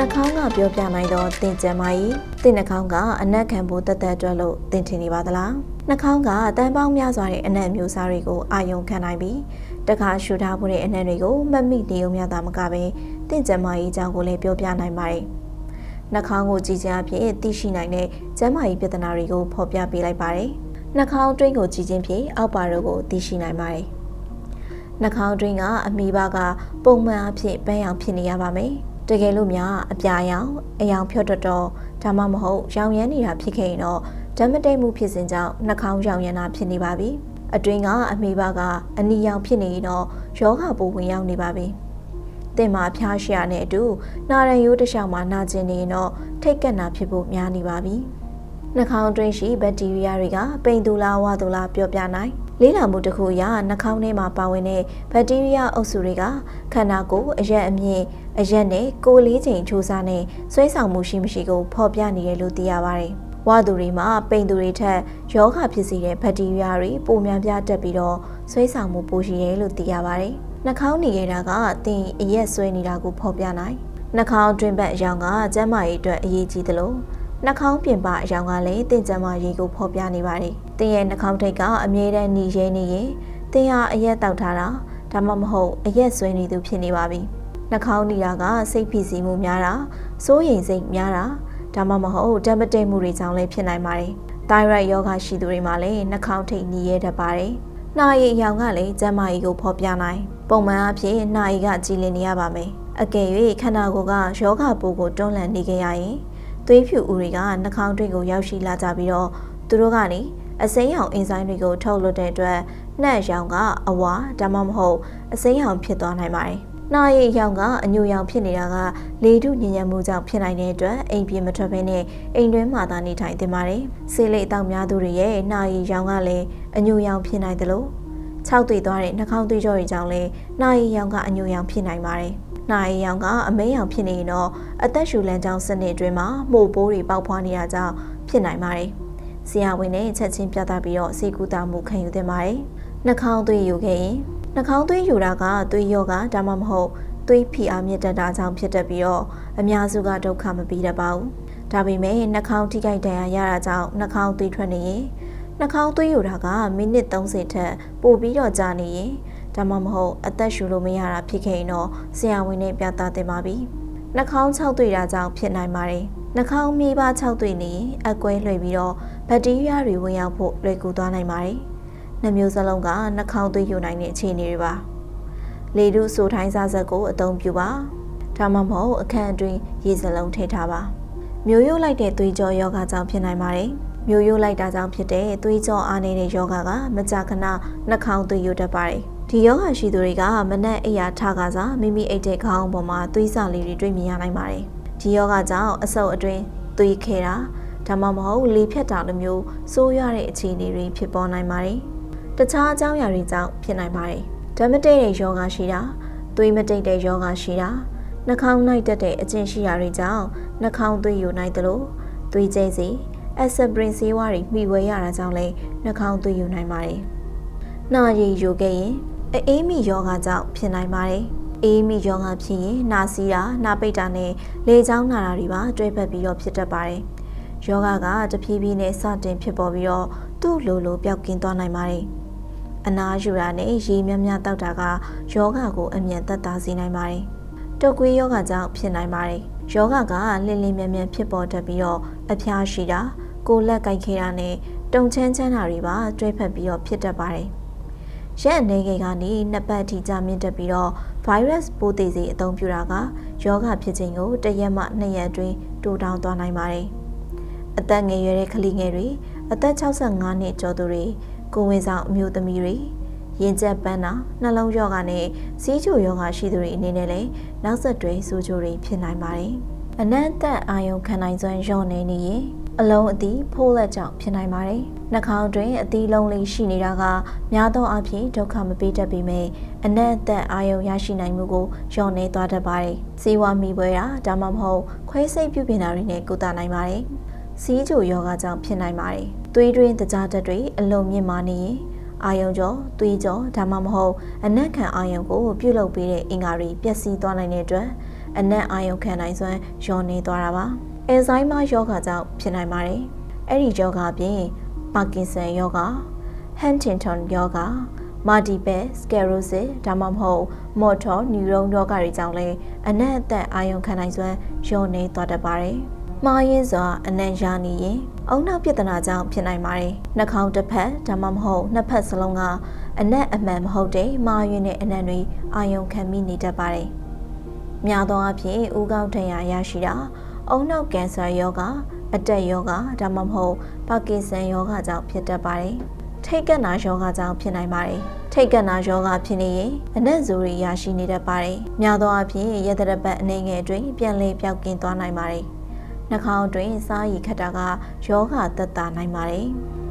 နှာခေါင်းကပြောပြနိုင်သောသင်ကြံမာ၏သင်နှာခေါင်းကအနက်ခံဖို့တသက်အတွက်လို့သင်ထင်နေပါသလားနှာခေါင်းကတန်ပေါင်းများစွာတဲ့အနက်မျိုးစားတွေကိုအာယုံခံနိုင်ပြီးတခါရှူထားဖို့တဲ့အနက်တွေကိုမမိနေုံများသာမကပဲသင်ကြံမာ၏အကြောင်းကိုလည်းပြောပြနိုင်ပါတယ်နှာခေါင်းကိုကြည်ကြအဖြစ်သိရှိနိုင်တဲ့ကျန်းမာရေးပြဿနာတွေကိုဖော်ပြပေးလိုက်ပါတယ်နှာခေါင်းတွင်းကိုကြည်ခြင်းဖြင့်အောက်ပါတို့ကိုသိရှိနိုင်ပါတယ်နှာခေါင်းတွင်းကအမီဘာကပုံမှန်အဖြစ်ပန်းရောင်ဖြစ်နေရပါမယ် တကယ်လို့များအပြာရောင်အယောင်ဖြော့တော့တော့ဒါမှမဟုတ်ရောင်ရမ်းနေတာဖြစ်ခဲ့ရင်တော့ဓာတ်မတိတ်မှုဖြစ်စဉ်ကြောင့်နှာခေါင်းရောင်ရမ်းတာဖြစ်နေပါပြီအတွင်းကအမေဘကအနီရောင်ဖြစ်နေရင်တော့ယောဂပိုးဝင်ရောက်နေပါပြီတင်မှာဖျားရှရနဲ့အတူနာရန်ရိုးတစ်လျှောက်မှာနာကျင်နေရင်တော့ထိတ်ကက်နာဖြစ်ဖို့များနေပါပြီနှာခေါင်းတွင်းရှိဘက်တီးရီးယားတွေကပိန်တူလာဝါတူလာပြောပြနိုင် လေးလာမှုတစ်ခုအရနှာခေါင်းထဲမှာပါဝင်တဲ့ဘက်တီးရီးယားအုပ်စုတွေကခန္ဓာကိုယ်အရက်အမြင့်အရက်နဲ့ကိုယ်လေးချိန်ချိုးစားနဲ့ဆွဲဆောင်မှုရှိမရှိကိုဖော်ပြနေတယ်လို့သိရပါတယ်။ဝါသူတွေမှာပိန်သူတွေထက်ယောဂဖြစ်စေတဲ့ဘက်တီးရီးယားတွေပိုများပြားတက်ပြီးတော့ဆွဲဆောင်မှုပိုရှိတယ်လို့သိရပါတယ်။နှာခေါင်းနေရတာကတင်အရက်ဆွဲနေတာကိုဖော်ပြနိုင်။နှာခေါင်းတွင်ဘက်အယောင်ကကျန်းမာရေးအတွက်အရေးကြီးသလို နှာခေါင်းပြင်ပအရောင်ကလည်းတင့်ကြမ်းမရေကိုဖော်ပြနေပါတယ်။တင်းရဲ့နှာခေါင်းထိပ်ကအမြဲတမ်းညီရဲနေရင်တင်းဟာအရက်တောက်ထားတာဒါမှမဟုတ်အရက်ဆွဲနေသူဖြစ်နေပါပြီ။နှာခေါင်းနီတာကစိတ်ဖိစီးမှုများတာစိုးရိမ်စိတ်များတာဒါမှမဟုတ်ဓာတ်မတည့်မှုတွေကြောင့်လည်းဖြစ်နိုင်ပါတယ်။တိုင်ရိုက်ယောဂရှိသူတွေမှာလည်းနှာခေါင်းထိပ်ညီရဲတတ်ပါတယ်။နှာရည်အရောင်ကလည်းကျန်းမာရေးကိုဖော်ပြနိုင်။ပုံမှန်အဖြစ်နှာရည်ကကြည်လင်နေရပါမယ်။အကယ်၍ခန္ဓာကိုယ်ကယောဂပိုးကိုတွန်းလှန်နေကြရရင် သွေးဖြူဦးတွေကနှာခေါင်းတွင်းကိုရောက်ရှိလာကြပြီးတော့သူတို့ကနေအစိမ်းရောင်အင်ဇိုင်းတွေကိုထုတ်လွှတ်တဲ့အတွက်နှက်ရောင်ကအဝါဒါမှမဟုတ်အစိမ်းရောင်ဖြစ်သွားနိုင်ပါတယ်။နှာရည်ရောင်ကအညိုရောင်ဖြစ်နေတာကလေထုညဉ့်ညံမှုကြောင့်ဖြစ်နိုင်တဲ့အတွက်အိမ်ပြင်မထွက်ဘဲနဲ့အိမ်တွင်းမှာသာနေထိုင်သင့်ပါတယ်။ဆေးလိပ်တောက်များသူတွေရဲ့နှာရည်ရောင်ကလည်းအညိုရောင်ဖြစ်နိုင်တယ်လို့ခြောက်သွေသွားတဲ့နှာခေါင်းသွေးကြောတွေကြောင့်လည်းနှာရည်ရောင်ကအညိုရောင်ဖြစ်နိုင်ပါတယ်။ နှာရည်ရောင်ကအမဲရောင်ဖြစ်နေရင်တော့အသက်ရှူလမ်းကြောင်းစနစ်အတွင်းမှာမှုပိုးတွေပေါက်ဖွားနေတာကြောင့်ဖြစ်နိုင်ပါတယ်။ဆရာဝန်နဲ့ချက်ချင်းပြသပြီးတော့စေကူတာမှုခံယူသင့်ပါတယ်။နှာခေါင်းသွေးယူခဲ့ရင်နှာခေါင်းသွေးယူတာကသွေးရောဂါဒါမှမဟုတ်သွေးဖိအားမြင့်တက်တာကြောင့်ဖြစ်တတ်ပြီးတော့အများစုကဒုက္ခမပြီးတတ်ပါဘူး။ဒါပေမဲ့နှာခေါင်းထိခိုက်ဒဏ်ရာရတာကြောင့်နှာခေါင်းသွေးထွက်နေရင်နှာခေါင်းသွေးယူတာကမိနစ်30ထက်ပိုပြီးတော့ကြာနေရင် ဒါမှမဟုတ်အသက်ရှူလို့မရတာဖြစ်ခဲ့ရင်တော့ဆရာဝန်နဲ့ပြသသင့်ပါပြီ။နှာခေါင်းခြောက်သွေ့တာကြောင့်ဖြစ်နိုင်ပါတယ်။နှာခေါင်းမြေပါခြောက်သွေ့နေရင်အကွဲလွှဲပြီးတော့ဘက်တီးရီးယားတွေဝင်ရောက်ဖို့လွယ်ကူသွားနိုင်ပါတယ်။နှမျိုးစလုံးကနှာခေါင်းသွေးယူနိုင်တဲ့အခြေအနေတွေပါ။လေထုဆိုထိုင်းစားဆက်ကိုအသုံးပြုပါ။ဒါမှမဟုတ်အခန့်အတွင်းရေစလုံးထည့်ထားပါ။မျိုးရိုးလိုက်တဲ့သွေးကြောယောဂကြောင့်ဖြစ်နိုင်ပါတယ်။မျိုးရိုးလိုက်တာကြောင့်ဖြစ်တဲ့သွေးကြောအားနေတဲ့ယောဂကမကြာခဏနှာခေါင်းသွေးယူတတ်ပါတယ်။ ဒီယောဂရှိသူတွေကမနက်အိယာထကစားမိမိအိတ်တဲ့ခေါင်းပေါ်မှာသွေးစာလေးတွေတွေ့မြင်ရနိုင်ပါတယ်။ဒီယောဂကြောင့်အဆုပ်အတွင်းသွေးခဲတာဒါမှမဟုတ်လေဖြတ်တာလိုမျိုးစိုးရတဲ့အခြေအနေတွေဖြစ်ပေါ်နိုင်ပါတယ်။တခြားအကြောင်းအရာတွေကြောင့်ဖြစ်နိုင်ပါတယ်။ဓာတ်မတိတ်တဲ့ယောဂရှိတာသွေးမတိတ်တဲ့ယောဂရှိတာနှာခေါင်းနိုင်တက်တဲ့အကျင့်ရှိရာတွေကြောင့်နှာခေါင်းသွေးယူနိုင်တယ်လို့သွေးကျိတ်စီအက်ဆပ်ပရင်ဆေးဝါးတွေမှီဝဲရတာကြောင့်လည်းနှာခေါင်းသွေးယူနိုင်ပါတယ်။နှာရည်ယူခဲ့ရင် အေးမိယောဂကြောင့်ဖြစ်နိုင်ပါတယ်။အေးမိယောဂဖြစ်ရင်နှာစီးတာနှာပိတ်တာနဲ့လေချောင်းနာတာတွေပါတွဲဖက်ပြီးတော့ဖြစ်တတ်ပါတယ်။ယောဂကတဖြည်းဖြည်းနဲ့စတင်ဖြစ်ပေါ်ပြီးတော့သူ့လိုလိုပျောက်ကင်းသွားနိုင်ပါတယ်။အနာယူတာနဲ့ရေများများတောက်တာကယောဂကိုအမြန်သက်သာစေနိုင်ပါတယ်။တုပ်ကွေးယောဂကြောင့်ဖြစ်နိုင်ပါတယ်။ယောဂကလင်းလင်းမြန်မြန်ဖြစ်ပေါ်တတ်ပြီးတော့အဖျားရှိတာကိုလက်ကိုက်ခဲတာနဲ့တုံချမ်းချမ်းတာတွေပါတွဲဖက်ပြီးတော့ဖြစ်တတ်ပါတယ်။ ရက်အနေငယ်ကနေနှစ်ပတ်ထိကြာမြင့်တက်ပြီးတော့ virus ပိုးသေးစေအသုံးပြုတာကယောဂဖြစ်ခြင်းကိုတရက်မှနှစ်ရက်အတွင်းတိုးတောင်းသွားနိုင်ပါတယ်။အသက်ငယ်ရွယ်တဲ့ကလေးငယ်တွေအသက်65နှစ်ကျော်သူတွေကိုဝင်ဆောင်အမျိုးသမီးတွေရင်ကျက်ပန်းတာနှလုံးရောဂါနဲ့စီးချိုရောဂါရှိသူတွေအနေနဲ့လည်းနောက်ဆက်တွဲဆိုးကျိုးတွေဖြစ်နိုင်ပါတယ်။အနံ့သက်အာယုံခံနိုင်စွမ်းလျော့နေနေရင်အလုံးအသီးဖိုးလက်ကြောင့်ဖြစ်နိုင်ပါတယ်။ နှာခေါင်းတွင်အသီးလုံးလေးရှိနေတာကများသောအားဖြင့်ဒုက္ခမပေးတတ်ပေမဲ့အနက်အသက်အာယုံရရှိနိုင်မှုကိုလျော့နေသွားတတ်ပါတယ်။စေဝါမိပွဲတာဒါမှမဟုတ်ခွဲစိတ်ပြုပြင်တာတွေနဲ့ကုသနိုင်ပါတယ်။စီးချိုယောဂကြောင့်ဖြစ်နိုင်ပါတယ်။သွေးတွင်းတကြားတက်တွေအလွန်မြင့်မာနေရင်အာယုံကြောသွေးကြောဒါမှမဟုတ်အနက်ခံအာယုံကိုပြုလုပ်ပေးတဲ့အင်္ဂါတွေပျက်စီးသွားနိုင်တဲ့အတွက်အနက်အာယုံခံနိုင်စွမ်းလျော့နေသွားတာပါ။အယ်ဇိုင်းမာယောဂါကြောင့်ဖြစ်နိုင်ပါတယ်။အဲ့ဒီယောဂါပြင် ပါကင်ဆန်ယောဂါဟန်တင်တွန်ယောဂါမာတီဘယ်စကယ်ရိုစစ်ဒါမှမဟုတ်မော်တော်နျူရုံယောဂါတွေကြောင့်လည်းအနက်အသက်အာယုံခံနိုင်စွမ်းလျော့နေသွားတတ်ပါတယ်။မှားရင်းစွာအနံ့ရနေရင်အုံနောက်ပြဿနာကြောင့်ဖြစ်နိုင်ပါတယ်။နှာခေါင်းတစ်ဖက်ဒါမှမဟုတ်နှစ်ဖက်စလုံးကအနက်အမှန်မဟုတ်တဲ့မှားရင်းတဲ့အနံ့တွေအာယုံခံမိနေတတ်ပါတယ်။များသောအားဖြင့်ဦးကောင်းထံရရရှိတာအုံနောက်ကင်ဆာယောဂ အတက်ယောဂဒါမှမဟုတ်ပါကင်ဆန်ယောဂကြောင့်ဖြစ်တတ်ပါတယ်။ထိတ်ကနာယောဂကြောင့်ဖြစ်နိုင်ပါတယ်။ထိတ်ကနာယောဂဖြစ်နေရင်အနက်ဇိုတွေရရှိနေတတ်ပါတယ်။များသောအားဖြင့်ရတရပတ်အနေငယ်အတွင်းပြန်လည်ပြောက်ကင်းသွားနိုင်ပါတယ်။နှာခေါင်းအတွင်းစားရည်ခတ်တာကယောဂသက်သာနိုင်ပါတယ်။